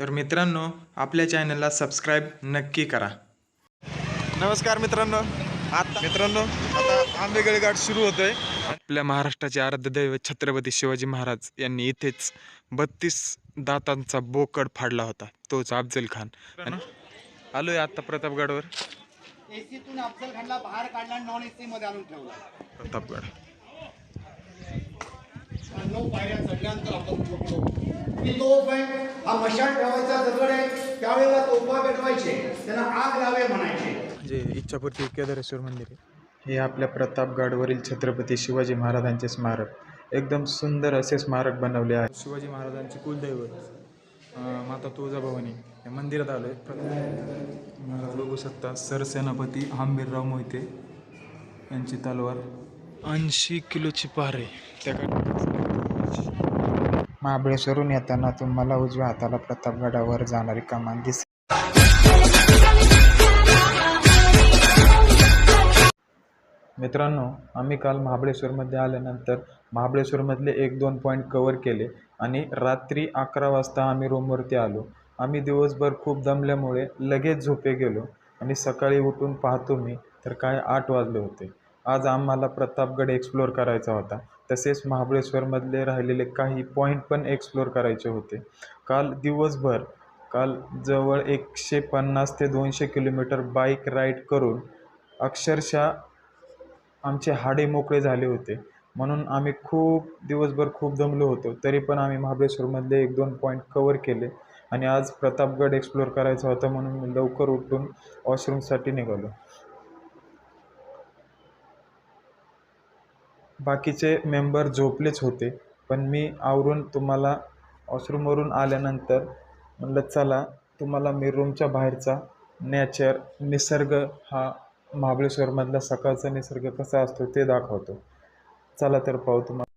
तर मित्रांनो आपल्या चॅनलला सबस्क्राईब नक्की करा. नमस्कार मित्रांनो. आता मित्रांनो आता आंबेगळे घाट सुरू होतोय. आपल्या महाराष्ट्राचे आराध्य दैवत छत्रपती शिवाजी महाराज यांनी इथेच बत्तीस दातांचा बोकड फाडला होता. तोच अफजल खान. आणि आलोय आता प्रतापगडवर. एसीतून अफजल खानला बाहेर काढला नॉन एसी मध्ये आणून ठेवला. प्रतापगड. नऊ पायऱ्या चढल्यानंतर आपण झोपलो ती तोफ आहे हा मशाल ठेवायचा दगड आहे त्यावेळेला तोफा पेटवायचे त्यांना आग लावे म्हणायचे. जे इच्छापूर्ती केदारेश्वर मंदिर आहे. हे आपल्या प्रतापगडवरील छत्रपती शिवाजी महाराजांचे स्मारक. एकदम सुंदर असे स्मारक बनवले आहे. शिवाजी महाराजांचे कुलदैवत माता तुळजाभवानी या मंदिरात आलो आहे बघू शकता सरसेनापती हंबीरराव मोहिते यांची तलवार ऐंशी किलोची पार. आहे त्या महाबळेश्वरून येताना तुम्हाला उजव्या हाताला प्रतापगडावर जाणारी कमान दिसेल मित्रांनो आम्ही काल महाबळेश्वरमध्ये आल्यानंतर महाबळेश्वरमधले एक दोन पॉईंट कवर केले आणि रात्री अकरा वाजता आम्ही रूमवरती आलो. आम्ही दिवसभर खूप दमल्यामुळे लगेच झोपे गेलो आणि सकाळी उठून पाहतो मी तर काय आठ वाजले होते. आज आम्हाला प्रतापगड एक्सप्लोअर करायचा होता. तसेच महाबळेश्वरमधले राहिलेले काही पॉईंट पण एक्सप्लोअर करायचे होते. काल दिवसभर काल जवळ एकशे पन्नास ते दोनशे किलोमीटर बाईक राईड करून अक्षरशः आमचे हाडे मोकळे झाले होते. म्हणून आम्ही खूप दिवसभर खूप दमलो होतो. तरी पण आम्ही महाबळेश्वरमधले एक दोन पॉईंट कवर केले आणि आज प्रतापगड एक्सप्लोअर करायचा होता म्हणून मी लवकर उठून वॉशरूमसाठी निघालो. बाकीचे मेंबर झोपलेच होते पण मी आवरून तुम्हाला वॉशरूमवरून आल्यानंतर म्हणलं चला तुम्हाला मी रूमच्या बाहेरचा नॅचर निसर्ग हा महाबळेश्वरमधला सकाळचा निसर्ग कसा असतो ते दाखवतो. चला तर पाहू तुम्हाला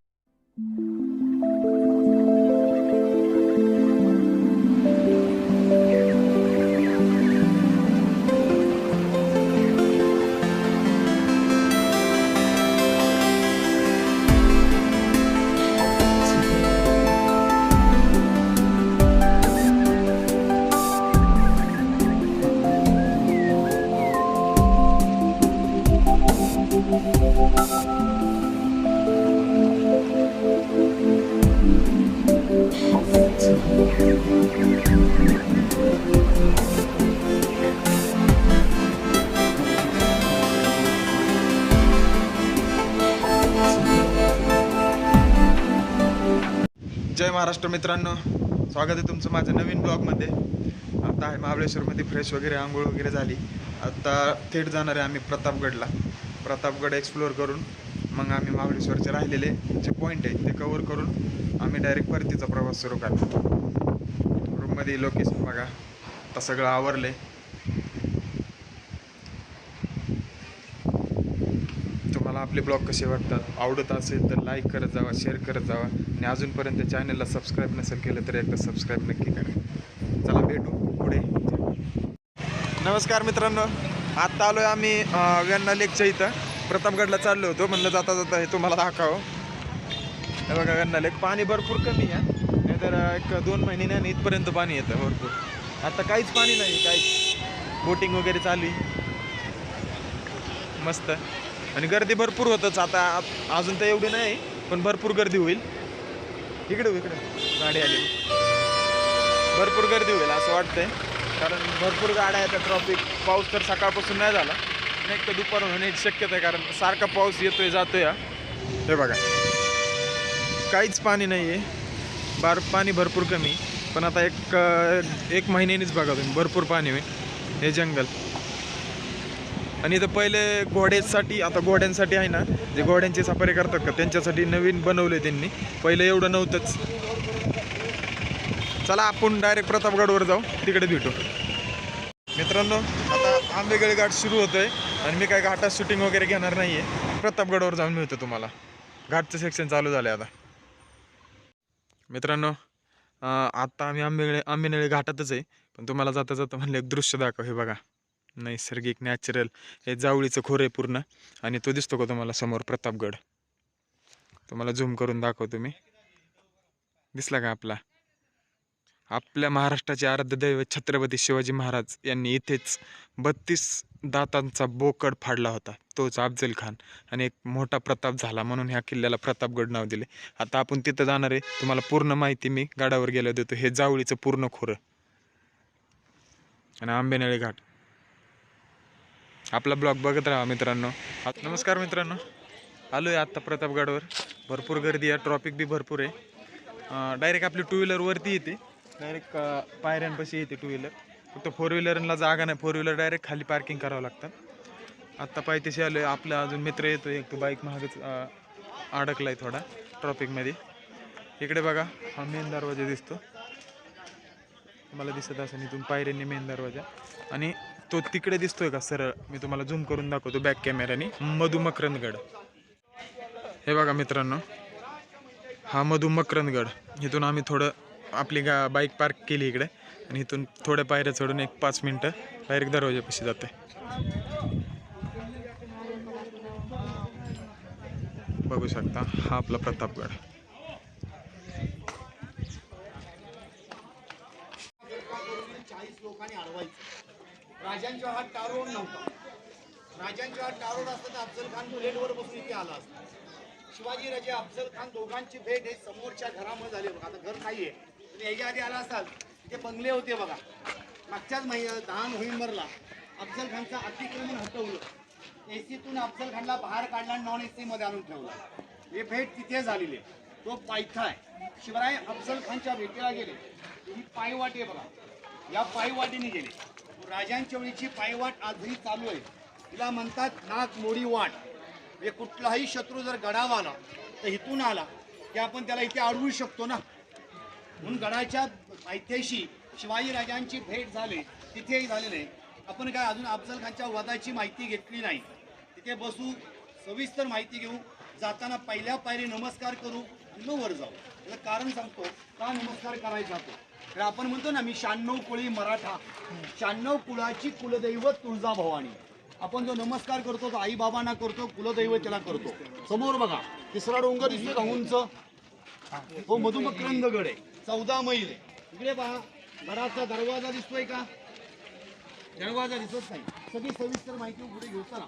महाराष्ट्र मित्रांनो स्वागत आहे तुमचं माझ्या नवीन ब्लॉगमध्ये. आता आहे महाबळेश्वरमध्ये फ्रेश वगैरे आंघोळ वगैरे झाली. आता थेट जाणार आहे आम्ही प्रतापगडला. प्रतापगड एक्सप्लोअर करून मग आम्ही महाबळेश्वरचे राहिलेले. जे पॉईंट आहे ते कवर करून आम्ही डायरेक्ट परतीचा प्रवास सुरू करतो रूममध्ये लोकेशन बघा. आता सगळं आवरलं आहे तुम्हाला आपले ब्लॉग कसे वाटतात? आवडत असेल तर लाईक करत जावा शेअर करत जावा. आणि अजूनपर्यंत चॅनलला सबस्क्राईब नसेल केलं तर एकदा सबस्क्राईब नक्की करा. चला भेटू पुढे. नमस्कार मित्रांनो. आत्ता आलो आहे आम्ही व्यांना लेकच्या इथं. प्रतापगडला चाललो होतो. म्हणलं जाता जाता हे तुम्हाला दाखावं हे बघा व्यांना लेक. पाणी भरपूर कमी आहे. नाहीतर तर एक दोन महिने नाही इथपर्यंत पाणी येतं भरपूर. आता काहीच पाणी नाही काहीच. बोटिंग वगैरे चालू आहे. मस्त. आणि गर्दी भरपूर होतच. आता आ- अजून तर एवढी नाही पण भरपूर गर्दी होईल. इकडे इकडे. गाडी आली. भरपूर गर्दी होईल असं वाटतंय. कारण भरपूर गाड्या आहेत ट्रॉफिक पाऊस तर सकाळपासून नाही झाला. नाही तर दुपार होण्याची शक्यता आहे कारण सारखा पाऊस येतोय जातोय हे. बघा. काहीच पाणी नाही आहे बार पाणी भरपूर कमी. पण आता एक एक महिन्यानीच बघा तुम्ही भरपूर पाणी होईल. हे जंगल. आणि इथं पहिले घोड्यासाठी आता घोड्यांसाठी आहे ना जे घोड्यांची सफारी करतात का त्यांच्यासाठी नवीन बनवले त्यांनी. पहिले एवढं नव्हतंच. चला आपण डायरेक्ट प्रतापगडवर जाऊ तिकडे भेटू. मित्रांनो आता आंबेगळे घाट सुरू होतोय आणि मी काय घाटात शूटिंग वगैरे घेणार नाही आहे प्रतापगडवर जाऊन मिळतो तुम्हाला. घाटचं सेक्शन चालू झालं आता. मित्रांनो आत्ता आता आम्ही आंबेगळे आंबेनळी घाटातच आहे. पण तुम्हाला जाता जाता म्हणलं एक दृश्य दाखव हे बघा. नैसर्गिक नॅचरल हे जावळीचं खोर आहे पूर्ण. आणि तो दिसतो का तुम्हाला समोर? प्रतापगड. तुम्हाला झूम करून दाखवतो मी. दिसला का आपला? आपल्या महाराष्ट्राचे आराध्य दैवत छत्रपती शिवाजी महाराज यांनी इथेच बत्तीस दातांचा बोकड फाडला होता. तोच अफजल खान. आणि एक मोठा प्रताप झाला म्हणून ह्या किल्ल्याला प्रतापगड नाव दिले. आता आपण तिथं जाणार आहे. तुम्हाला पूर्ण माहिती मी गाडावर गेलो देतो. हे जावळीचं पूर्ण खोरं. आणि आंबेनळी घाट. आपला ब्लॉग बघत राहा मित्रांनो. नमस्कार मित्रांनो. आलो आहे आत्ता प्रतापगडवर. भरपूर गर्दी आहे ट्रॉफिक बी भरपूर आहे. डायरेक्ट आपली टू व्हीलरवरती येते. डायरेक्ट पायऱ्यांपाशी येते टू व्हीलर फक्त फोर व्हीलरला जागा नाही फोर व्हीलर डायरेक्ट खाली पार्किंग करावं लागतं. आत्ता पायथेशी आलो आहे आपला अजून मित्र येतो एक तो बाईक महागच अडकला आहे थोडा ट्रॉफिकमध्ये इकडे बघा हा मेन दरवाजा दिसतो. मला दिसत असेल इथून पायऱ्यांनी मेन दरवाजा. आणि तो तिकडे दिसतोय का सरळ मी तुम्हाला झूम करून दाखवतो बॅक कॅमेऱ्याने मधुमकरंदगड हे बघा मित्रांनो हा मधुमकरंदगड इथून आम्ही थोडं आपली गा बाईक पार्क केली इकडे. आणि इथून थोड्या पायऱ्या चढून एक पाच मिनटं डायरेक्ट दरवाजेपाशी जाते बघू शकता हा आपला प्रतापगड चाळीस लोकांनी अडवायचं राजांच्या हात टारोड नव्हता. राजांच्या हात टारोड असतं तर अफजल खान बुलेटवर बसून इथे आला असता. शिवाजी राजे अफजल खान दोघांची भेट हे समोरच्या घरामध्ये झाली. बघा आता घर नाहीये. तुम्ही याच्या आधी आला असाल. तिथे बंगले होते बघा. मागच्याच महिन्यात दहा नोव्हेंबरला अफजल खानचं अतिक्रमण हटवलं. एसीतून अफजल खानला बाहेर काढला नॉन एसी मध्ये आणून ठेवला. हे भेट तिथे झालेली आहे. तो पायथा आहे. शिवराय अफजल खानच्या भेटीला गेले. ही पायवाटी आहे बघा. या पायवाटीने गेले. राजांच्या वेळीची पायवाट आजही चालू आहे. तिला म्हणतात नाक मोडी वाट. म्हणजे कुठलाही शत्रू जर गडावर आला तर इथून आला की आपण त्याला इथे अडवू शकतो ना? म्हणून गडाच्या पायथ्याशी शिवाजी राजांची भेट झाली तिथेही झाले नाही आपण काय अजून अफजल खानच्या वधाची माहिती घेतली नाही. तिथे बसू सविस्तर माहिती घेऊ जाताना पहिल्या पायरी नमस्कार करू आणि मग वर जाऊ. याचं कारण सांगतो का नमस्कार करायचा तो? तर आपण म्हणतो ना मी शहाण्णव कुळी मराठा शहाण्णव कुळाची कुलदैवत तुळजाभवानी आपण जो नमस्कार करतो तो आई बाबांना करतो कुलदैवतेला त्याला करतो. समोर बघा तिसरा डोंगर दिसतो का उंच हो मधुमकरंद गड आहे. चौदा मैल आहे. इकडे पहा घराचा दरवाजा दिसतोय का? दरवाजा दिसत नाही. सगळी सविस्तर माहिती पुढे घेऊ ना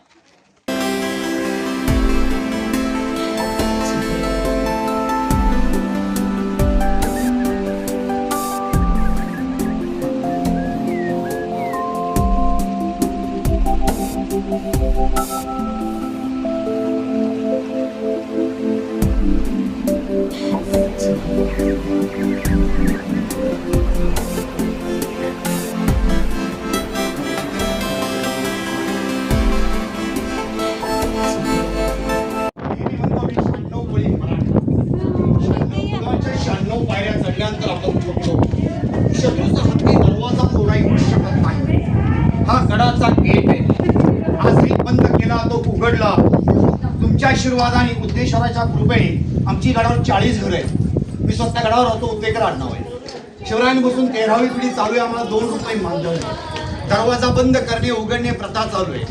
शहाण्णव तुमच्या आशीर्वादाने बुद्धेश्वराच्या कृपेने आमची गडावर चाळीस घरं आहेत. मी स्वतः गडावर राहतो उद्देकर आडनाव आहे. शिवरायांनी बसून तेरावी पिढी चालू आहे आम्हाला दोन रुपये मानधन. दरवाजा बंद करणे उघडणे प्रथा चालू आहे.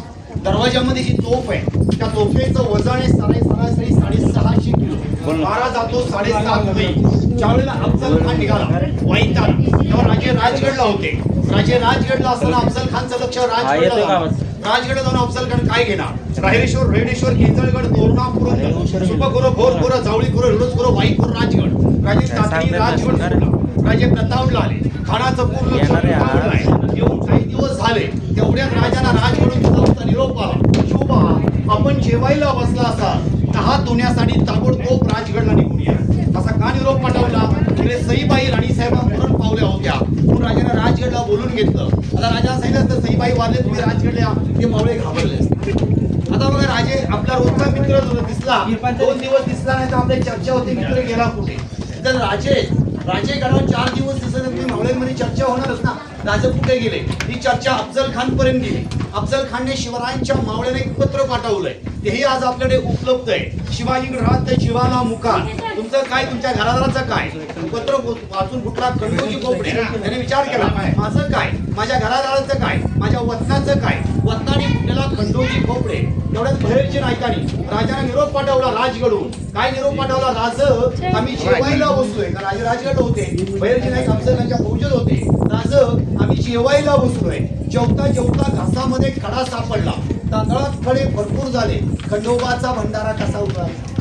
दरवाजामध्ये जी तोफ आहे त्या तोफेचं वजन आहे साडे सरासरी साडेसहाशे किलो. बारा जातो साडेसात मैल ज्यावेळेला अफजल खान निघाला वाईताला तेव्हा राजे राजगडला होते. राजे राजगडला असताना अफजल खानचं लक्ष राजगडला. राजगड जाऊन अफजल खान काय घेणार? राहिरेश्वर रेडेश्वर केजळगड तोरणा पुरंदर सुपखोर भोरखोर जावळीखोर हिडोसखोर वाईखोर राजगड. राजे तातडी राजगड? राजे प्रतापला आले खानाचं पूर्ण. येऊन काही दिवस झाले. तेवढ्यात राजाला राजकडून तुझा निरोप आला. शुभ आपण जेवायला बसला असाल हात धुण्यासाठी ताबडतोब राजगडला निघून या. असा का निरोप पाठवला? तिकडे सईबाई राणीसाहेब मरण पावल्या हो होत्या म्हणून राजाने राजगडला बोलून घेतलं. आता राजा सांगितलं तर सईबाई वाजले तुम्ही राजगडल्या ते मावळे घाबरले आता बघा राजे आपला रोजचा मित्र दिसला दोन दिवस दिसला नाही तर आपल्या चर्चा होती मित्र गेला कुठे? तर राजे राजे गडावर चार दिवस दिसत तुम्ही मावळ्यांमध्ये चर्चा होणारच ना. राजे कुठे गेले? ही चर्चा अफजल खान पर्यंत गेली. अफजल खानने शिवरायांच्या मावळ्याने एक पत्र पाठवलंय. तेही आज आपल्याकडे उपलब्ध आहे. शिवाजी राहत शिवाला मुखार तुमचं काय? तुमच्या घरादाराचं काय? पत्र वाचून कुठला खंडोजी कोपडे त्याने विचार केला माझं काय? माझ्या घरादाराचं काय? माझ्या वतनाचं काय? वतनाने कुठल्याला खंडोजी कोपडे तेवढ्याच भैरजी नायकानी राजाला निरोप पाठवला राजगडून. काय निरोप पाठवला? राज आम्ही जेवायला बसलोय. का राजे राजगड होते? भैरजी नाईक आमचं त्यांच्या फौजत होते. राज आम्ही जेवायला बसलोय. जेवता जेवता घासामध्ये खडा सापडला. तांदळात खडे भरपूर झाले. खंडोबाचा भंडारा कसा उतरायचा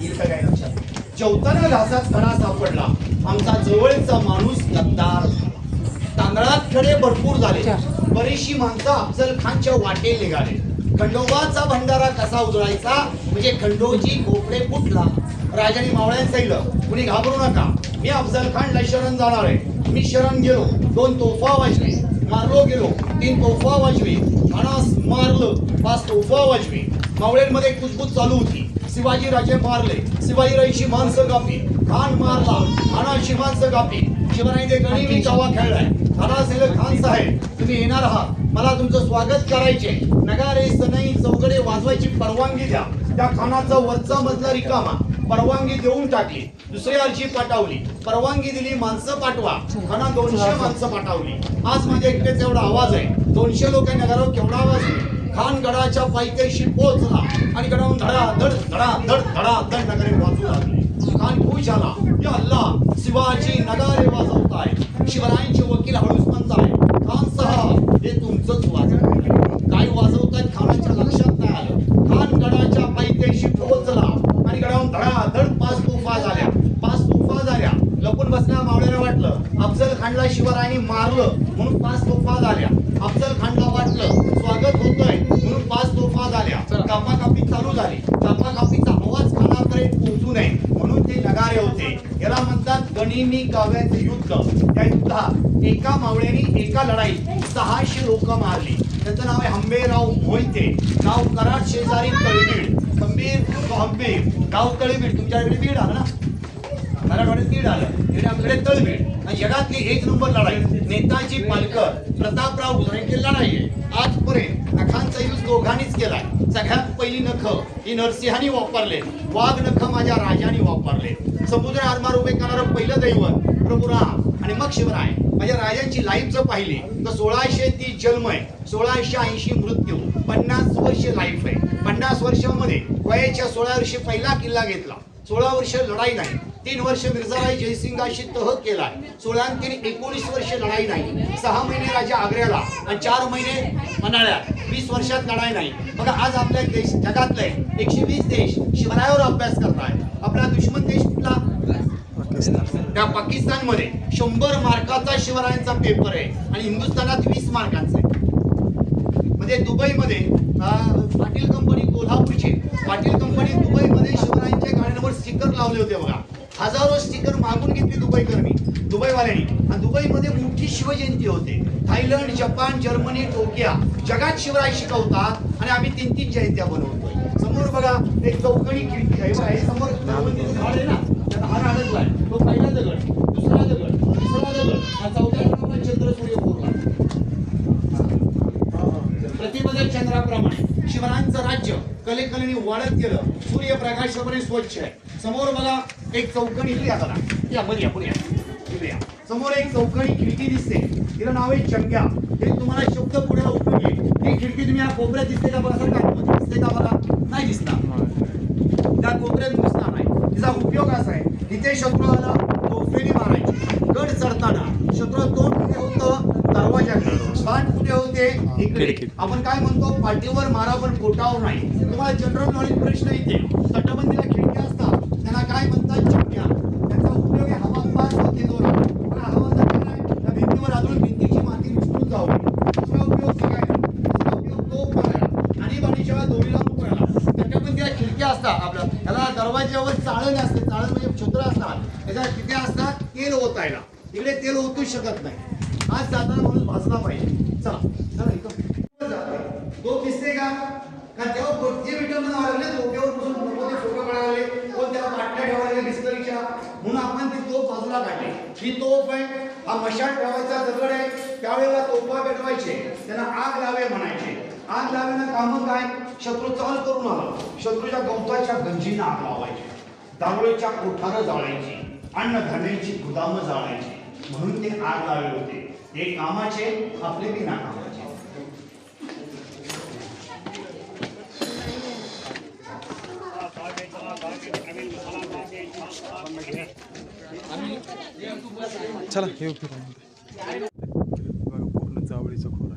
येईल का काय लक्षात जेवताना घासात खडा सापडला. आमचा जवळचा माणूस गद्दार. तांदळात खडे भरपूर झाले. बरीचशी माणसं अफजल खानच्या वाटे निघाले. खंडोबाचा भंडारा कसा उजळायचा? म्हणजे खंडोजी खोपडे फुटला. राजाने मावळ्यात सांगितलं कुणी घाबरू नका. मी अफजल खानला शरण जाणार आहे. मी शरण गेलो. दोन तोफा वाजवे मारलो गेलो. तीन तोफा वाजवी. मारलं. पाच तोफा वाजवी. मावळ्यांमध्ये कुजबूज चालू होती. शिवाजी राजे मारले. शिवाजी राईची माणसं कापी खान मारला. खानाची माणसं कापी शिवरायांचे गणी मी कावा खेळलाय. खाना सेल खान साहेब तुम्ही येणार आहात. मला तुमचं स्वागत करायचे नगारे सनई चौकडे वाजवायची परवानगी द्या. त्या खानाचा वरचा मजला रिकामा. परवानगी देऊन टाकली. दुसरी अर्जी पाठवली. परवानगी दिली माणसं पाठवा. खाना दोनशे माणसं पाठवली. आज माझ्या एकटेच एवढा आवाज आहे. दोनशे लोक नगरावर केवढा आवाज आहे? खान गडाच्या पायथ्याशी पोहोचला आणि गडावून धडा धड धडा धड धडा धड नगरे वाजू लागले. खान खुश झाला. या अल्लाह शिवाजी नगारे वाजवताय शिवरायांचे वकील हळूच आहे खान साहेब हे तुमचंच वाजवत काय वाजवतायत खानाच्या लक्षात नाही आलं. खान गडाच्या पायथ्याशी पोहोचला आणि गडावून धडा धड पाच तुफा झाल्या. पाच तुफा झाल्या. लपून बसल्या मावळ्याला वाटलं अफजल खानला शिवरायांनी मारलं म्हणून पाच तुफा झाल्या. अफजल खानला वाटलं स्वागत होतंय म्हणून पाच तोफा झाल्या कापाकापी चालू झाली कापाकापीचा आवाज खानापर्यंत पोहोचू नये म्हणून ते नगारे होते याला मी गनिमी काव्याचे युद्ध त्या युद्धात एका मावळ्याने एका लढाईत सहाशे लोक मारली. त्याचं नाव आहे हंबेराव मोहिते. गाव कराड शेजारी तळबीड. हंबीर हंबीर. गाव तळबीड. तुमच्याकडे बीड आलं ना? मराठवाड्यात बीड आलं. बीड आमच्याकडे तळबीड. आणि जगातली एक नंबर लढाई. नेताजी पालकर प्रतापराव गुजरांची लढाई आहे. आजपर्यंत नखांचा यूज दोघांनीच केलाय. सगळ्यात पहिली नख ही नरसिंहानी वापरले. वाघ नख माझ्या राजाने वापरले. समुद्र आरमार उभे करणारं पहिलं दैवत प्रभू राम आणि मग शिवराय. माझ्या राजांची लाईफ जर पाहिली तर सोळाशे तीस जन्म आहे. सोळाशे ऐंशी मृत्यू. पन्नास वर्ष लाईफ आहे. पन्नास वर्षामध्ये वयाच्या सोळा वर्षी पहिला किल्ला घेतला. सोळा वर्ष लढाई नाही. तीन वर्ष मिर्जाराई जयसिंगाशी तह केलाय. सोळा आणि तीन एकोणीस वर्ष लढाई नाही. सहा महिने राजा आग्र्याला आणि चार महिने मनाळ्यात. वीस वर्षात लढाई नाही. बघा आज आपल्या देश जगातले एकशे वीस देश शिवरायावर अभ्यास करताय आपला दुश्मन देश कुठला? पाकिस्तान. त्या पाकिस्तानमध्ये शंभर मार्काचा शिवरायांचा पेपर आहे आणि हिंदुस्थानात वीस मार्कांचा आहे. म्हणजे दुबईमध्ये पाटील कंपनी कोल्हापूरची पाटील कंपनी दुबईमध्ये शिवरायांच्या गाड्यांवर स्टिकर लावले होते बघा. हजारो स्टिकर मागून घेतली दुबईकरणी दुबईवाल्यांनी. आणि दुबईमध्ये मोठी शिवजयंती होते. थायलंड जपान जर्मनी टोकिया जगात शिवराय शिकवतात आणि आम्ही तीन तीन जयंत्या बनवतोय. समोर बघा एक चौकडी खिडकी आहे बघा, समोर झाड आहे ना त्याला हार अडकलाय तो पहिला दगड दुसरा दगड तिसरा दगड हा चौथ्या क्रमांक चंद्र सूर्य पूर्ण प्रतिबदल चंद्राप्रमाणे शिवरायांचं राज्य कलेकलेने वाढत गेलं. सूर्यप्रकाशापर्यंत स्वच्छ आहे. समोर बघा एक चौकणी या जरा. या मध्ये या पुढे या. समोर एक चौकणी खिडकी दिसते. तिला नाव आहे चंग्या. हे तुम्हाला शब्द पुढे उपयोगी आहे. ही खिडकी तुम्ही या कोपऱ्यात दिसते का बघा सर? का दिसते का बघा? नाही दिसणार. त्या कोपऱ्यात दिसणार नाही. तिचा उपयोग असा आहे. इथे शत्रू आला तोफेने मारायची. गड चढताना शत्रू तोंड कुठे होतं? दरवाजाकडे बाण कुठे होते? इकडे. आपण काय म्हणतो? पाठीवर मारा पण पोटावर नाही. तुम्हाला जनरल नॉलेज प्रश्न येते. तटबंदीला काय म्हणतात चिमण्या त्याचा उपयोग आहे हवा पास होते दोन पण हवा जर गेलाय, त्या भिंतीवर आदळून भिंतीची माती विसरून जाऊ. दुसरा उपयोग सगळ्या दुसरा उपयोग तोफ मारायला आणीबाणीच्या दोरीला पण त्या खिडक्या असतात आपल्या त्याला दरवाज्यावर चाळण असते. चाळण म्हणजे छत्र असतात. त्याच्या तिथे असतात तेल ओतायला. तिकडे तेल ओतू शकत नाही. आज जाताना म्हणून भाजला पाहिजे. चला चला इथं. जातोय. तो दिसते का? का जेव्हा जे विटल मला लागले डोक्यावर बसून नको फोटो काढायला लागले? पाटल्या ठेवायला लागले म्हणून आपण ती तोफ बाजूला काढली. ही तोफ आहे हा मशाल ठेवायचा दगड आहे त्यावेळेला तोफा पेटवायचे. त्यांना आग लावे म्हणायचे. आग लावेनं कामं काय? शत्रू चाल करून आला. शत्रूच्या गवताच्या गंजीनं आग लावायची. दारुळीच्या कोठारं जाळायची. अन्नधान्याची गुदामं जाळायची. म्हणून ते आग लावले होते. हे कामाचे आपले बी चला येऊ फिरून बघा पूर्ण जावळीचा खोरा.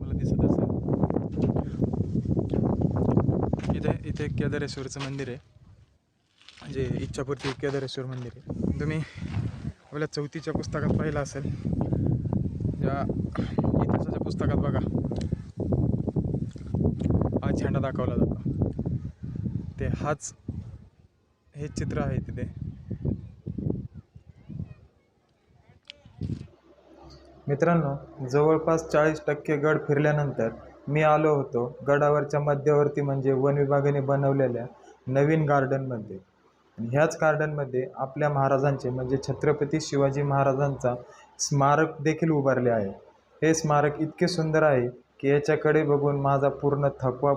मला दिसत असेल. इथे इथे केदारेश्वरचं मंदिर आहे. जे इच्छापूर्ती केदारेश्वर मंदिर आहे. तुम्ही आपल्या चौथीच्या पुस्तकात पाहिलं असेल. ज्या इतिहासाच्या पुस्तकात बघा. हा झेंडा दाखवला जातो. ते हाच हे चित्र आहे तिथे. मित्रांनो जवळपास चाळीस टक्के गड फिरल्यानंतर मी आलो होतो गडावरच्या मध्यवर्ती म्हणजे वन विभागाने बनवलेल्या नवीन गार्डनमध्ये. आणि ह्याच गार्डनमध्ये आपल्या महाराजांचे म्हणजे छत्रपती शिवाजी महाराजांचा स्मारक देखील उभारले आहे. हे स्मारक इतके सुंदर आहे की याच्याकडे बघून माझा पूर्ण थकवा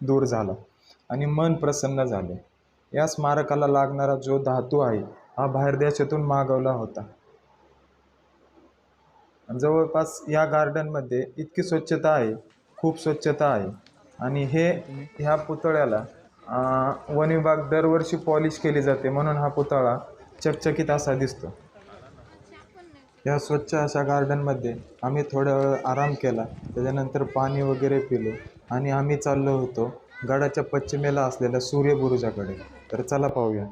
दूर झाला आणि मन प्रसन्न झाले. या स्मारकाला लागणारा जो धातू आहे हा बाहेर देशातून मागवला होता. जवळपास या गार्डनमध्ये इतकी स्वच्छता आहे खूप स्वच्छता आहे. आणि हे ह्या पुतळ्याला वन विभाग दरवर्षी पॉलिश केली जाते म्हणून हा पुतळा चकचकीत असा दिसतो. या स्वच्छ अशा गार्डनमध्ये आम्ही थोड्या वेळ आराम केला त्याच्यानंतर पाणी वगैरे पिलो आणि आम्ही चाललो होतो गडाच्या पश्चिमेला असलेल्या सूर्यबुरुजाकडे. तर चला पाहूया.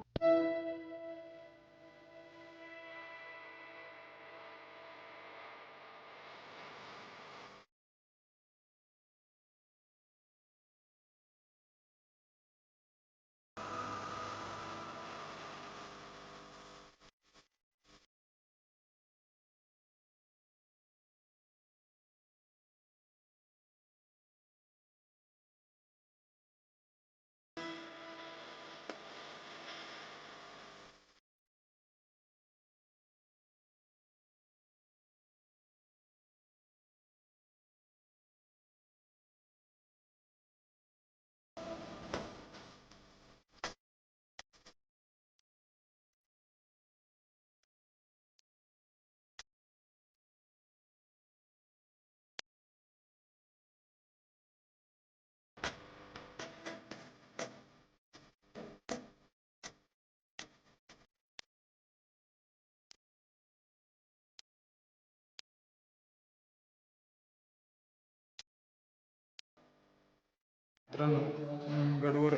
मित्रांनो गडवर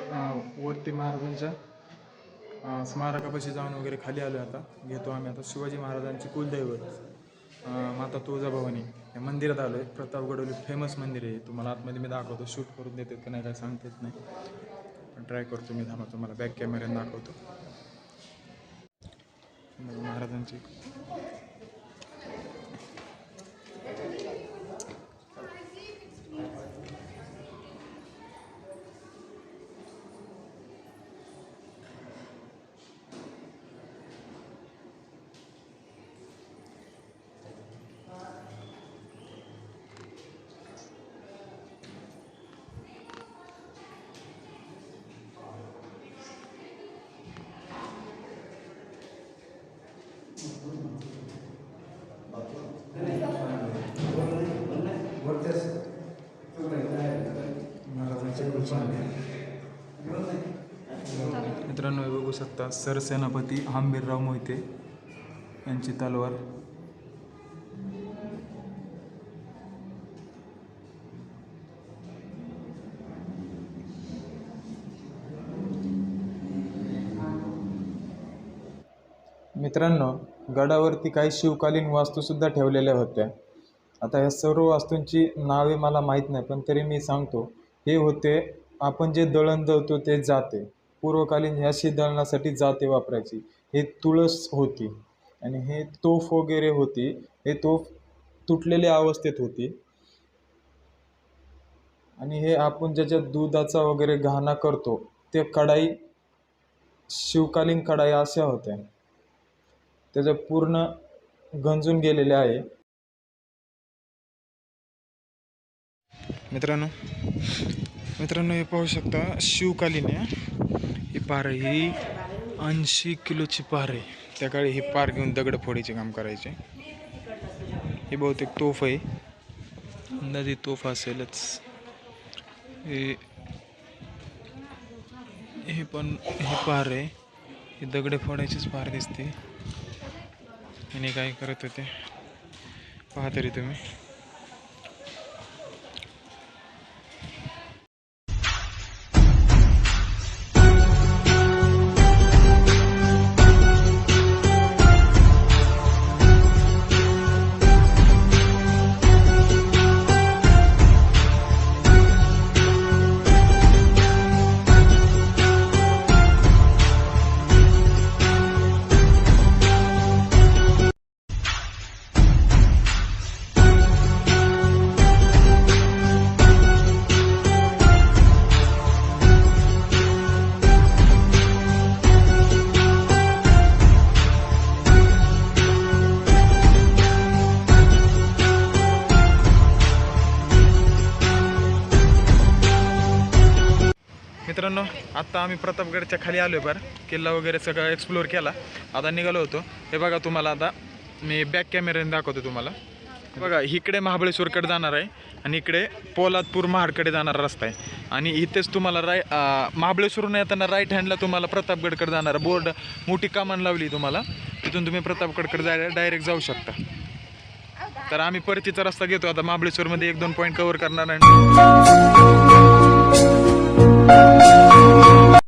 वरती महाराजांच्या स्मारकापाशी जाऊन वगैरे खाली आलो आता. घेतो आम्ही आता शिवाजी महाराजांची कुलदैवत माता तुळजाभवानी या मंदिरात आलो आहे प्रतापगडवली फेमस मंदिर आहे. तुम्हाला आतमध्ये मी दाखवतो शूट करून देते का नाही काय सांगता येत नाही. ट्राय करतो मी थांबा तुम्हाला बॅक कॅमेऱ्याने दाखवतो. महाराजांची शकता सरसेनापती हंबीरराव मोहिते यांची तलवार. मित्रांनो गडावरती काही शिवकालीन वास्तूसुद्धा ठेवलेल्या होत्या. आता ह्या सर्व वास्तूंची नावे मला माहीत नाही पण तरी मी सांगतो हे होते आपण जे दळण दळतो ते जाते. पूर्वकालीन ह्याशी दळणासाठी जाते वापरायची. हे तुळस होती आणि हे तोफ वगैरे होती. हे तोफ तुटलेल्या अवस्थेत होती. आणि हे आपण ज्याच्यात दुधाचा वगैरे घाणा करतो ते कढाई शिवकालीन कढाई अशा होत्या. त्याचं पूर्ण गंजून गेलेले आहे. मित्रांनो मित्रांनो हे पाहू शकता शिवकालीन आहे. ही पार ही ऐंशी किलोची पार आहे. त्या काळी ही पार घेऊन दगड फोडीचे काम करायचे. हे बहुतेक तोफ आहे. अंदाजे तोफ असेलच. हे हे पण हे पार आहे. ही दगडे फोडायचीच पार दिसते. आणि काय करत होते? पाहतरी तरी तुम्ही. मित्रांनो आत्ता आम्ही प्रतापगडच्या खाली आलो आहे बरं किल्ला वगैरे सगळं एक्सप्लोअर केला. आता निघालो होतो. हे बघा तुम्हाला आता. मी बॅक कॅमेऱ्याने दाखवतो तुम्हाला. बघा इकडे महाबळेश्वरकडे जाणार आहे आणि इकडे पोलादपूर महाडकडे जाणारा रस्ता आहे. आणि इथेच तुम्हाला राय महाबळेश्वरून येताना राईट हँडला तुम्हाला प्रतापगडकडे जाणारा बोर्ड मोठी कामान लावली तुम्हाला. तिथून तुम्ही प्रतापगडकडे जाय डायरेक्ट जाऊ शकता. तर आम्ही परतीचा रस्ता घेतो. आता महाबळेश्वरमध्ये एक दोन पॉईंट कवर करणार आहे. 啊。